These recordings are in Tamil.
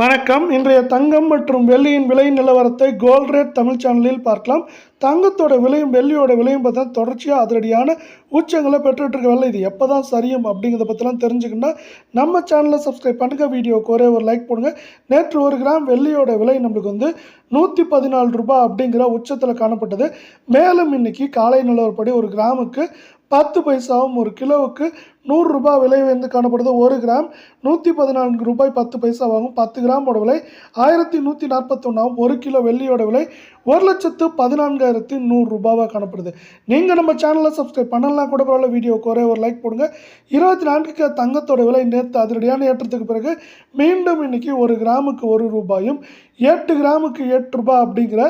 வணக்கம். இன்றைய தங்கம் மற்றும் வெள்ளியின் விலை நிலவரத்தை கோல்ட் ரேட் தமிழ் சேனலில் பார்க்கலாம். தங்கத்தோட விலையும் வெள்ளியோட விலையும் பார்த்தா தொடர்ச்சியாக அதிரடியான உச்சங்களை பெற்றுட்டு இருக்க வேலை இது எப்போ தான் சரியும் அப்படிங்கிறத பற்றிலாம் தெரிஞ்சுக்கணும்னா நம்ம சேனலை சப்ஸ்கிரைப் பண்ணுங்கள் வீடியோக்கு ஒரே ஒரு லைக் போடுங்க. நேற்று ஒரு கிராம் வெள்ளியோட விலை நம்மளுக்கு வந்து நூற்றி பதினாலு ரூபாய் அப்படிங்கிற உச்சத்தில் காணப்பட்டது. மேலும் இன்னைக்கு காலை நிலவரப்படி ஒரு கிராமுக்கு பத்து பைசாவும் ஒரு கிலோவுக்கு நூறு ரூபாய் விலை வந்து காணப்படுது. ஒரு கிராம் நூற்றி பதினான்கு ரூபாய் பத்து பைசாவாகும் பத்து கிராமோட விலை ஆயிரத்தி நூற்றி நாற்பத்தொன்னாகும் ஒரு கிலோ வெள்ளியோட விலை ஒரு லட்சத்து பதினான்காயிரத்தி நூறு ரூபாவாக காணப்படுது. நீங்கள் நம்ம சேனலை சப்ஸ்கிரைப் பண்ணலாம் கூட பரவாயில்ல. வீடியோக்கு ஒரே ஒரு லைக் போடுங்க. இருபத்தி நான்குக்கு தங்கத்தோட விலை நேற்று அதிரடியான ஏற்றத்துக்கு பிறகு மீண்டும் இன்னைக்கு ஒரு கிராமுக்கு ஒரு ரூபாயும் எட்டு கிராமுக்கு எட்டு ரூபாய் அப்படிங்கிற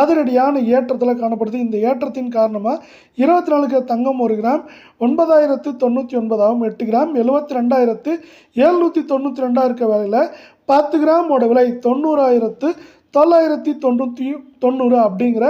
அதிரடியான ஏற்றத்தில் காணப்படுது. இந்த ஏற்றத்தின் காரணமாக இருபத்தி நாலுக்கு தங்கம் ஒரு கிராம் ஒன்பதாயிரத்து தொண்ணூற்றி அதாவது எட்டு கிராம் எழுபத்தி ரெண்டாயிரத்து எழுநூற்றி தொண்ணூற்றி ரெண்டாக இருக்க வேலையில் பத்து கிராமோட விலை தொண்ணூறாயிரத்து தொள்ளாயிரத்தி தொண்ணூற்றி தொண்ணூறு அப்படிங்கிற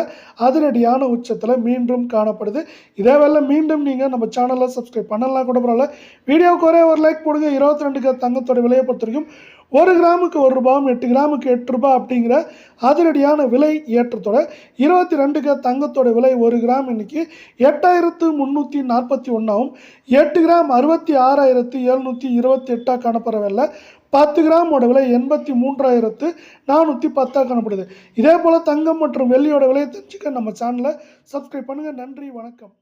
அதிரடியான உச்சத்தில் மீண்டும் காணப்படுது. இதே வேலை மீண்டும் நீங்கள் நம்ம சேனலை சப்ஸ்கிரைப் பண்ணலாம் கூட பரவாயில்ல. வீடியோவுக்கு ஒரே ஒரு லைக் போடுங்க. இருபத்தி ரெண்டுக்கு தங்கத்தோட விலையை பொறுத்த வரைக்கும் ஒரு கிராமுக்கு ஒரு ரூபாயும் எட்டு கிராமுக்கு எட்டு ரூபாய் அப்படிங்கிற அதிரடியான விலை ஏற்றத்தோட இருபத்தி ரெண்டுக்கு தங்கத்தோட விலை ஒரு கிராம் இன்னைக்கு எட்டாயிரத்து முந்நூற்றி நாற்பத்தி ஒன்றாவும் எட்டு கிராம் அறுபத்தி ஆறாயிரத்து எழுநூற்றி இருபத்தி எட்டாக காணப்படவில்லை பத்து கிராமோட விலை எண்பத்தி மூன்றாயிரத்து நானூற்றி பத்தாக காணப்படுது. இதே போல் தங்கம் மற்றும் வெள்ளியோட விலையை தெரிஞ்சுக்க நம்ம சேனலை சப்ஸ்கிரைப் பண்ணுங்கள் நன்றி வணக்கம்.